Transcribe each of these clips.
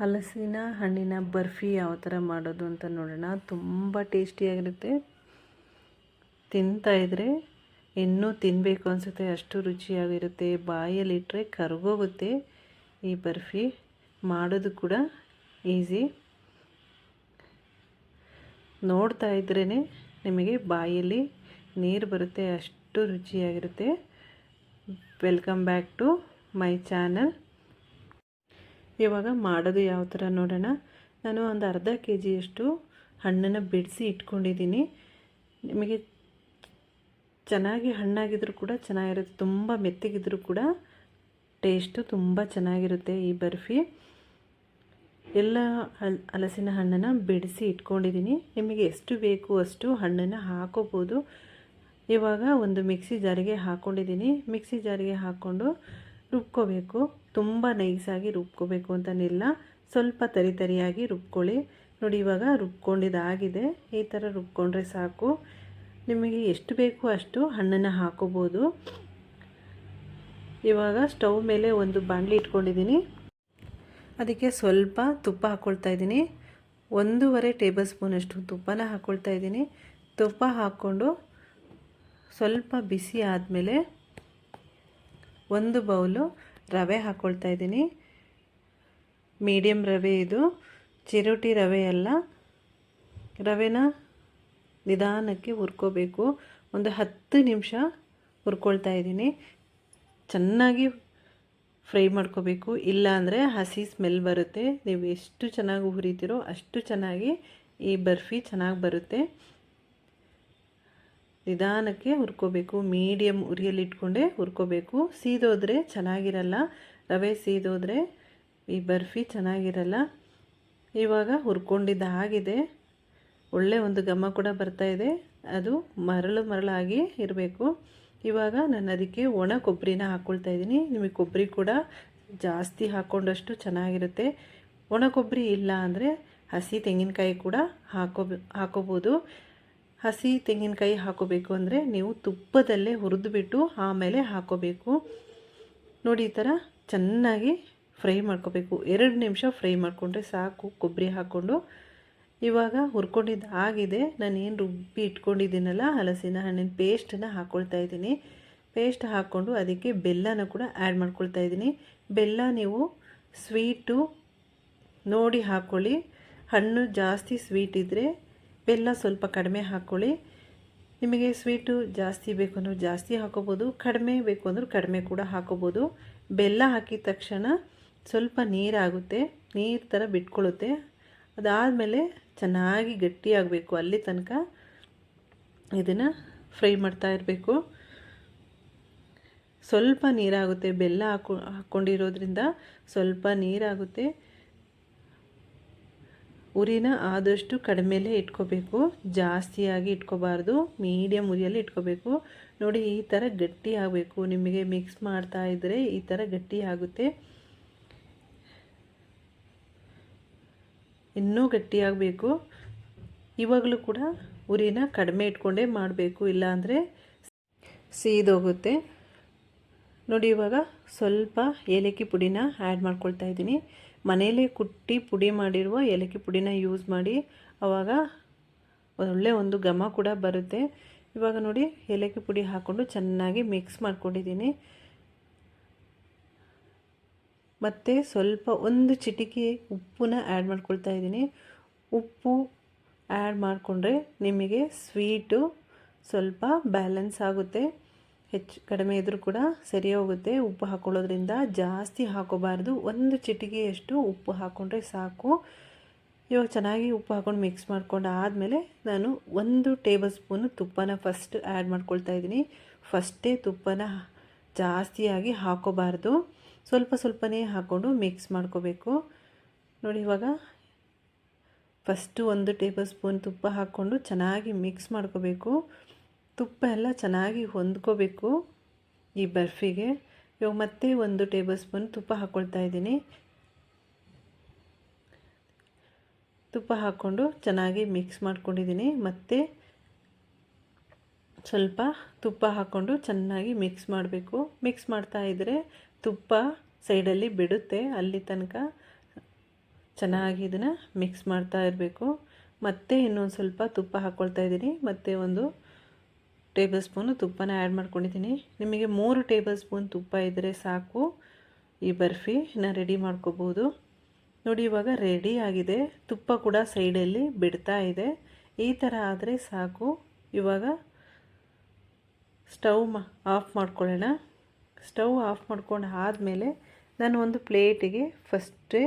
ಹಲಸಿನ ಹಣ್ಣಿನ ಬರ್ಫಿ ಯಾವ ಥರ ಮಾಡೋದು ಅಂತ ನೋಡೋಣ. ತುಂಬ ಟೇಸ್ಟಿಯಾಗಿರುತ್ತೆ. ತಿಂತಾಯಿದ್ರೆ ಇನ್ನೂ ತಿನ್ನಬೇಕು ಅನಿಸುತ್ತೆ. ಅಷ್ಟು ರುಚಿಯಾಗಿರುತ್ತೆ. ಬಾಯಲ್ಲಿಟ್ಟರೆ ಕರಗೋಗುತ್ತೆ ಈ ಬರ್ಫಿ. ಮಾಡೋದು ಕೂಡ ಈಸಿ. ನೋಡ್ತಾ ಇದ್ರೇ ನಿಮಗೆ ಬಾಯಲ್ಲಿ ನೀರು ಬರುತ್ತೆ. ಅಷ್ಟು ರುಚಿಯಾಗಿರುತ್ತೆ. Welcome back to my channel ಇವಾಗ ಮಾಡೋದು ಯಾವ ಥರ ನೋಡೋಣ. ನಾನು ಒಂದು ಅರ್ಧ ಕೆ ಜಿಯಷ್ಟು ಹಣ್ಣನ್ನು ಬಿಡಿಸಿ ಇಟ್ಕೊಂಡಿದ್ದೀನಿ. ನಿಮಗೆ ಚೆನ್ನಾಗಿ ಹಣ್ಣಾಗಿದ್ರೂ ಕೂಡ ಚೆನ್ನಾಗಿರುತ್ತೆ. ತುಂಬ ಮೆತ್ತಗಿದ್ರೂ ಕೂಡ ಟೇಸ್ಟು ತುಂಬ ಚೆನ್ನಾಗಿರುತ್ತೆ ಈ ಬರ್ಫಿ. ಎಲ್ಲ ಹಲ್, ಹಲಸಿನ ಹಣ್ಣನ್ನು ಬಿಡಿಸಿ ಇಟ್ಕೊಂಡಿದ್ದೀನಿ. ನಿಮಗೆ ಎಷ್ಟು ಬೇಕು ಅಷ್ಟು ಹಣ್ಣನ್ನು ಹಾಕೋಬೋದು. ಇವಾಗ ಒಂದು ಮಿಕ್ಸಿ ಜಾರಿಗೆ ಹಾಕ್ಕೊಂಡಿದ್ದೀನಿ ಮಿಕ್ಸಿ ಜಾರಿಗೆ ಹಾಕ್ಕೊಂಡು ರುಬ್ಕೋಬೇಕು. ತುಂಬ ನೈಸಾಗಿ ರುಬ್ಕೋಬೇಕು ಅಂತನಿಲ್ಲ ಸ್ವಲ್ಪ ತರಿ ತರಿಯಾಗಿ ರುಬ್ಕೊಳ್ಳಿ. ನೋಡಿ, ಇವಾಗ ರುಬ್ಕೊಂಡಿದ್ದಾಗಿದೆ. ಈ ಥರ ರುಬ್ಕೊಂಡ್ರೆ ಸಾಕು. ನಿಮಗೆ ಎಷ್ಟು ಬೇಕು ಅಷ್ಟು ಹಣ್ಣನ್ನು ಹಾಕೋಬೋದು. ಇವಾಗ ಸ್ಟವ್ ಮೇಲೆ ಒಂದು ಬಾಣಲಿ ಇಟ್ಕೊಂಡಿದ್ದೀನಿ. ಅದಕ್ಕೆ ಸ್ವಲ್ಪ ತುಪ್ಪ ಹಾಕ್ಕೊಳ್ತಾ ಇದ್ದೀನಿ. ಒಂದೂವರೆ ಟೇಬಲ್ ಸ್ಪೂನಷ್ಟು ತುಪ್ಪನ ಹಾಕ್ಕೊಳ್ತಾ ಇದ್ದೀನಿ. ತುಪ್ಪ ಹಾಕ್ಕೊಂಡು ಸ್ವಲ್ಪ ಬಿಸಿ ಆದಮೇಲೆ ಒಂದು ಬೌಲು ರವೆ ಹಾಕ್ಕೊಳ್ತಾ ಇದ್ದೀನಿ. ಮೀಡಿಯಮ್ ರವೆ ಇದು. ಚಿರೋಟಿ ರವೆ ಅಲ್ಲ. ರವೆನ ನಿಧಾನಕ್ಕೆ ಹುರ್ಕೋಬೇಕು. ಒಂದು ಹತ್ತು ನಿಮಿಷ ಹುರ್ಕೊಳ್ತಾ ಇದ್ದೀನಿ. ಚೆನ್ನಾಗಿ ಫ್ರೈ ಮಾಡ್ಕೋಬೇಕು. ಇಲ್ಲ ಅಂದರೆ ಹಸಿ ಸ್ಮೆಲ್ ಬರುತ್ತೆ. ನೀವು ಎಷ್ಟು ಚೆನ್ನಾಗಿ ಹುರಿತೀರೋ ಅಷ್ಟು ಚೆನ್ನಾಗಿ ಈ ಬರ್ಫಿ ಚೆನ್ನಾಗಿ ಬರುತ್ತೆ. ನಿಧಾನಕ್ಕೆ ಹುರ್ಕೋಬೇಕು. ಮೀಡಿಯಮ್ ಉರಿಯಲ್ಲಿ ಇಟ್ಕೊಂಡೇ ಹುರ್ಕೋಬೇಕು. ಸೀದೋದ್ರೆ ಚೆನ್ನಾಗಿರಲ್ಲ. ರವೆ ಸೀದೋದ್ರೆ ಈ ಬರ್ಫಿ ಚೆನ್ನಾಗಿರಲ್ಲ. ಇವಾಗ ಹುರ್ಕೊಂಡಿದ್ದ ಆಗಿದೆ ಒಳ್ಳೆ ಒಂದು ಘಮ ಕೂಡ ಬರ್ತಾ ಇದೆ. ಅದು ಮರಳು ಮರಳಾಗಿ ಇರಬೇಕು. ಇವಾಗ ನಾನು ಅದಕ್ಕೆ ಒಣ ಕೊಬ್ಬರಿನ ಹಾಕ್ಕೊಳ್ತಾ ಇದ್ದೀನಿ. ನಿಮಗೆ ಕೊಬ್ಬರಿ ಕೂಡ ಜಾಸ್ತಿ ಹಾಕ್ಕೊಂಡಷ್ಟು ಚೆನ್ನಾಗಿರುತ್ತೆ. ಒಣ ಕೊಬ್ಬರಿ ಇಲ್ಲ ಅಂದರೆ ಹಸಿ ತೆಂಗಿನಕಾಯಿ ಕೂಡ ಹಾಕೋ ಹಾಕೋಬೋದು. ಹಸಿ ತೆಂಗಿನಕಾಯಿ ಹಾಕೋಬೇಕು ಅಂದರೆ ನೀವು ತುಪ್ಪದಲ್ಲೇ ಹುರಿದುಬಿಟ್ಟು ಆಮೇಲೆ ಹಾಕೋಬೇಕು. ನೋಡಿ, ಈ ಥರ ಚೆನ್ನಾಗಿ ಫ್ರೈ ಮಾಡ್ಕೋಬೇಕು. ಎರಡು ನಿಮಿಷ ಫ್ರೈ ಮಾಡಿಕೊಂಡ್ರೆ ಸಾಕು, ಕೊಬ್ಬರಿ ಹಾಕ್ಕೊಂಡು. ಇವಾಗ ಹುರ್ಕೊಂಡಿದ್ದು ಆಗಿದೆ. ನಾನು ಏನು ರುಬ್ಬಿ ಇಟ್ಕೊಂಡಿದ್ದೀನಲ್ಲ, ಹಲಸಿನ ಹಣ್ಣಿನ ಪೇಸ್ಟನ್ನು ಹಾಕ್ಕೊಳ್ತಾ ಇದ್ದೀನಿ. ಪೇಸ್ಟ್ ಹಾಕ್ಕೊಂಡು ಅದಕ್ಕೆ ಬೆಲ್ಲನ ಕೂಡ ಆ್ಯಡ್ ಮಾಡ್ಕೊಳ್ತಾ ಇದ್ದೀನಿ. ಬೆಲ್ಲ ನೀವು ಸ್ವೀಟು ನೋಡಿ ಹಾಕ್ಕೊಳ್ಳಿ ಹಣ್ಣು ಜಾಸ್ತಿ ಸ್ವೀಟ್ ಇದ್ದರೆ ಬೆಲ್ಲ ಸ್ವಲ್ಪ ಕಡಿಮೆ ಹಾಕ್ಕೊಳ್ಳಿ ನಿಮಗೆ ಸ್ವೀಟು ಜಾಸ್ತಿ ಬೇಕು ಅಂದ್ರೆ ಜಾಸ್ತಿ ಹಾಕೋಬೋದು, ಕಡಿಮೆ ಬೇಕು ಅಂದ್ರೆ ಕಡಿಮೆ ಕೂಡ ಹಾಕೋಬೋದು. ಬೆಲ್ಲ ಹಾಕಿದ ತಕ್ಷಣ ಸ್ವಲ್ಪ ನೀರಾಗುತ್ತೆ, ನೀರು ಥರ ಬಿಟ್ಕೊಳ್ಳುತ್ತೆ. ಅದಾದಮೇಲೆ ಚೆನ್ನಾಗಿ ಗಟ್ಟಿಯಾಗಬೇಕು ಅಲ್ಲಿ ತನಕ. ಇದನ್ನು ಫ್ರೈ ಮಾಡ್ತಾ ಇರಬೇಕು. ಸ್ವಲ್ಪ ನೀರಾಗುತ್ತೆ, ಬೆಲ್ಲ ಹಾಕೊ ಹಾಕ್ಕೊಂಡಿರೋದ್ರಿಂದ ಸ್ವಲ್ಪ ನೀರಾಗುತ್ತೆ. ಉರಿನ ಆದಷ್ಟು ಕಡಿಮೆಲೇ ಇಟ್ಕೋಬೇಕು. ಜಾಸ್ತಿಯಾಗಿ ಇಟ್ಕೋಬಾರ್ದು. ಮೀಡಿಯಮ್ ಉರಿಯಲ್ಲಿ ಇಟ್ಕೋಬೇಕು. ನೋಡಿ, ಈ ಥರ ಗಟ್ಟಿ ಆಗಬೇಕು. ನಿಮಗೆ ಮಿಕ್ಸ್ ಮಾಡ್ತಾ ಇದ್ದರೆ ಈ ಥರ ಗಟ್ಟಿ ಆಗುತ್ತೆ. ಇನ್ನೂ ಗಟ್ಟಿಯಾಗಬೇಕು ಇವಾಗಲೂ ಕೂಡ ಉರಿನ ಕಡಿಮೆ ಇಟ್ಕೊಂಡೇ ಮಾಡಬೇಕು. ಇಲ್ಲಾಂದರೆ ಸೀದೋಗುತ್ತೆ. ನೋಡಿ, ಇವಾಗ ಸ್ವಲ್ಪ ಏಲಕ್ಕಿ ಪುಡಿನ ಆ್ಯಡ್ ಮಾಡ್ಕೊಳ್ತಾ ಇದ್ದೀನಿ. ಮನೇಲಿ ಕುಟ್ಟಿ ಪುಡಿ ಮಾಡಿರುವ ಏಲಕ್ಕಿ ಪುಡಿನ ಯೂಸ್ ಮಾಡಿ ಆವಾಗ ಒಳ್ಳೆ ಒಂದು ಘಮ ಕೂಡ ಬರುತ್ತೆ. ಇವಾಗ ನೋಡಿ, ಏಲಕ್ಕಿ ಪುಡಿ ಹಾಕ್ಕೊಂಡು ಚೆನ್ನಾಗಿ ಮಿಕ್ಸ್ ಮಾಡ್ಕೊಂಡಿದ್ದೀನಿ. ಮತ್ತು ಸ್ವಲ್ಪ ಒಂದು ಚಿಟಿಕೆ ಉಪ್ಪನ್ನ ಆ್ಯಡ್ ಮಾಡ್ಕೊಳ್ತಾ ಇದ್ದೀನಿ. ಉಪ್ಪು ಆ್ಯಡ್ ಮಾಡಿಕೊಂಡ್ರೆ ನಿಮಗೆ ಸ್ವೀಟು ಸ್ವಲ್ಪ ಬ್ಯಾಲೆನ್ಸ್ ಆಗುತ್ತೆ. ಹೆಚ್ಚು ಕಡಿಮೆ ಇದ್ದರೂ ಕೂಡ ಸರಿ ಹೋಗುತ್ತೆ ಉಪ್ಪು ಹಾಕೊಳ್ಳೋದ್ರಿಂದ ಜಾಸ್ತಿ ಹಾಕೋಬಾರ್ದು. ಒಂದು ಚಿಟಿಗೆಯಷ್ಟು ಉಪ್ಪು ಹಾಕ್ಕೊಂಡ್ರೆ ಸಾಕು. ಇವಾಗ ಚೆನ್ನಾಗಿ ಉಪ್ಪು ಹಾಕ್ಕೊಂಡು ಮಿಕ್ಸ್ ಮಾಡ್ಕೊಂಡು ಆದಮೇಲೆ ನಾನು ಒಂದು ಟೇಬಲ್ ಸ್ಪೂನು ತುಪ್ಪನ ಫಸ್ಟ್ ಆ್ಯಡ್ ಮಾಡ್ಕೊಳ್ತಾ ಇದ್ದೀನಿ. ಫಸ್ಟೇ ತುಪ್ಪನ ಜಾಸ್ತಿಯಾಗಿ ಹಾಕೋಬಾರ್ದು. ಸ್ವಲ್ಪ ಸ್ವಲ್ಪನೇ ಹಾಕ್ಕೊಂಡು ಮಿಕ್ಸ್ ಮಾಡ್ಕೋಬೇಕು. ನೋಡಿ ಇವಾಗ ಫಸ್ಟು ಒಂದು ಟೇಬಲ್ ಸ್ಪೂನ್ ತುಪ್ಪ ಹಾಕ್ಕೊಂಡು ಚೆನ್ನಾಗಿ ಮಿಕ್ಸ್ ಮಾಡ್ಕೋಬೇಕು. ತುಪ್ಪ ಎಲ್ಲ ಚೆನ್ನಾಗಿ ಹೊಂದ್ಕೋಬೇಕು ಈ ಬರ್ಫಿಗೆ. ಇವಾಗ ಮತ್ತೆ ಒಂದು ಟೇಬಲ್ ಸ್ಪೂನ್ ತುಪ್ಪ ಹಾಕ್ಕೊಳ್ತಾ ಇದ್ದೀನಿ. ತುಪ್ಪ ಹಾಕ್ಕೊಂಡು ಚೆನ್ನಾಗಿ ಮಿಕ್ಸ್ ಮಾಡ್ಕೊಂಡಿದ್ದೀನಿ. ಮತ್ತೆ ಸ್ವಲ್ಪ ತುಪ್ಪ ಹಾಕ್ಕೊಂಡು ಚೆನ್ನಾಗಿ ಮಿಕ್ಸ್ ಮಾಡಬೇಕು. ಮಿಕ್ಸ್ ಮಾಡ್ತಾ ಇದ್ದರೆ ತುಪ್ಪ ಸೈಡಲ್ಲಿ ಬಿಡುತ್ತೆ. ಅಲ್ಲಿ ತನಕ ಚೆನ್ನಾಗಿ ಇದನ್ನು ಮಿಕ್ಸ್ ಮಾಡ್ತಾ ಇರಬೇಕು. ಮತ್ತೆ ಇನ್ನೊಂದು ಸ್ವಲ್ಪ ತುಪ್ಪ ಹಾಕ್ಕೊಳ್ತಾ ಇದ್ದೀನಿ. ಮತ್ತು ಒಂದು ಟೇಬಲ್ ಸ್ಪೂನು ತುಪ್ಪನ ಆ್ಯಡ್ ಮಾಡ್ಕೊಂಡಿದ್ದೀನಿ. ನಿಮಗೆ ಮೂರು ಟೇಬಲ್ ಸ್ಪೂನ್ ತುಪ್ಪ ಇದ್ದರೆ ಸಾಕು. ಈ ಬರ್ಫಿನ ರೆಡಿ ಮಾಡ್ಕೋಬೋದು. ನೋಡಿ, ಇವಾಗ ರೆಡಿ ಆಗಿದೆ. ತುಪ್ಪ ಕೂಡ ಸೈಡಲ್ಲಿ ಬಿಡ್ತಾ ಇದೆ. ಈ ಥರ ಆದರೆ ಸಾಕು. ಇವಾಗ ಸ್ಟವ್ ಮ, ಆಫ್ ಮಾಡ್ಕೊಳ್ಳೋಣ. ಸ್ಟವ್ ಆಫ್ ಮಾಡ್ಕೊಂಡು ಆದಮೇಲೆ ನಾನು ಒಂದು ಪ್ಲೇಟಿಗೆ ಫಸ್ಟೇ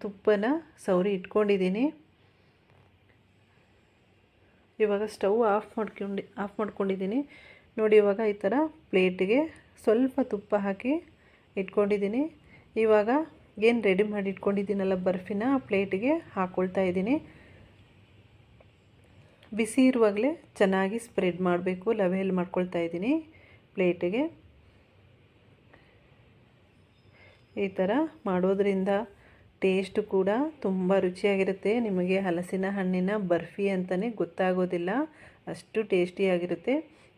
ತುಪ್ಪನ ಸೌರಿ ಇಟ್ಕೊಂಡಿದ್ದೀನಿ. ಇವಾಗ ಸ್ಟವ್ ಆಫ್ ಮಾಡ್ಕೊಂಡು, ಆಫ್ ಮಾಡ್ಕೊಂಡಿದ್ದೀನಿ. ನೋಡಿ ಇವಾಗ ಈ ಥರ ಪ್ಲೇಟಿಗೆ ಸ್ವಲ್ಪ ತುಪ್ಪ ಹಾಕಿ ಇಟ್ಕೊಂಡಿದ್ದೀನಿ. ಇವಾಗ ಏನು ರೆಡಿ ಮಾಡಿ ಇಟ್ಕೊಂಡಿದ್ದೀನಲ್ಲ ಬರ್ಫಿನ ಪ್ಲೇಟಿಗೆ ಹಾಕ್ಕೊಳ್ತಾ ಇದ್ದೀನಿ. ಬಿಸಿ ಇರುವಾಗಲೇ ಚೆನ್ನಾಗಿ ಸ್ಪ್ರೆಡ್ ಮಾಡಬೇಕು ಲವೆಯಲ್ಲಿ ಮಾಡ್ಕೊಳ್ತಾ ಇದ್ದೀನಿ ಪ್ಲೇಟಿಗೆ. ಈ ಥರ ಮಾಡೋದ್ರಿಂದ ಟೇಸ್ಟ್ ಕೂಡ ತುಂಬ ರುಚಿಯಾಗಿರುತ್ತೆ. ನಿಮಗೆ ಹಲಸಿನ ಹಣ್ಣಿನ ಬರ್ಫಿ ಅಂತಲೇ ಗೊತ್ತಾಗೋದಿಲ್ಲ. ಅಷ್ಟು ಟೇಸ್ಟಿಯಾಗಿರುತ್ತೆ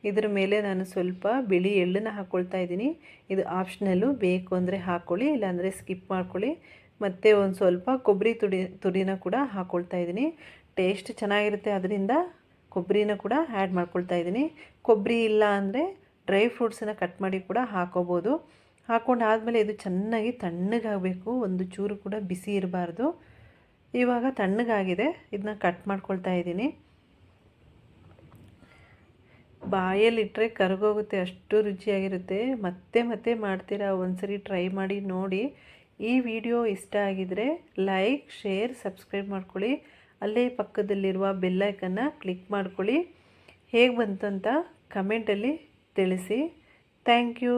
ಇದರ ಮೇಲೆ ನಾನು ಸ್ವಲ್ಪ ಬಿಳಿ ಎಳ್ಳನ್ನು ಹಾಕ್ಕೊಳ್ತಾ ಇದ್ದೀನಿ. ಇದು ಆಪ್ಷನಲ್ಲು ಬೇಕು ಅಂದರೆ ಹಾಕ್ಕೊಳ್ಳಿ ಇಲ್ಲಾಂದರೆ ಸ್ಕಿಪ್ ಮಾಡ್ಕೊಳ್ಳಿ. ಮತ್ತು ಒಂದು ಸ್ವಲ್ಪ ಕೊಬ್ಬರಿ ತುಡಿ, ತುಡಿನ ಕೂಡ ಹಾಕ್ಕೊಳ್ತಾ ಇದ್ದೀನಿ. ಟೇಸ್ಟ್ ಚೆನ್ನಾಗಿರುತ್ತೆ ಅದರಿಂದ ಕೊಬ್ಬರಿನ ಕೂಡ ಆ್ಯಡ್ ಮಾಡ್ಕೊಳ್ತಾ ಇದ್ದೀನಿ. ಕೊಬ್ಬರಿ ಇಲ್ಲ ಅಂದರೆ ಡ್ರೈ ಫ್ರೂಟ್ಸನ್ನು ಕಟ್ ಮಾಡಿ ಕೂಡ ಹಾಕೋಬೋದು. ಹಾಕ್ಕೊಂಡು ಆದಮೇಲೆ ಇದು ಚೆನ್ನಾಗಿ ತಣ್ಣಗಾಗಬೇಕು. ಒಂದು ಚೂರು ಕೂಡ ಬಿಸಿ ಇರಬಾರ್ದು. ಇವಾಗ ತಣ್ಣಗಾಗಿದೆ. ಇದನ್ನ ಕಟ್ ಮಾಡ್ಕೊಳ್ತಾ ಇದ್ದೀನಿ. ಬಾಯಲ್ಲಿಟ್ಟರೆ ಕರಗೋಗುತ್ತೆ, ಅಷ್ಟು ರುಚಿಯಾಗಿರುತ್ತೆ. ಮತ್ತೆ ಮತ್ತೆ ಮಾಡ್ತೀರಾ ಒಂದ್ಸರಿ ಟ್ರೈ ಮಾಡಿ ನೋಡಿ. ಈ ವಿಡಿಯೋ ಇಷ್ಟ ಆಗಿದರೆ ಲೈಕ್, ಶೇರ್, ಸಬ್ಸ್ಕ್ರೈಬ್ ಮಾಡ್ಕೊಳ್ಳಿ. ಅಲ್ಲೇ ಪಕ್ಕದಲ್ಲಿರುವ ಬೆಲ್ಲೈಕನ್ನು ಕ್ಲಿಕ್ ಮಾಡ್ಕೊಳ್ಳಿ. ಹೇಗೆ ಬಂತಂತ ಕಮೆಂಟಲ್ಲಿ ತಿಳಿಸಿ. Thank you.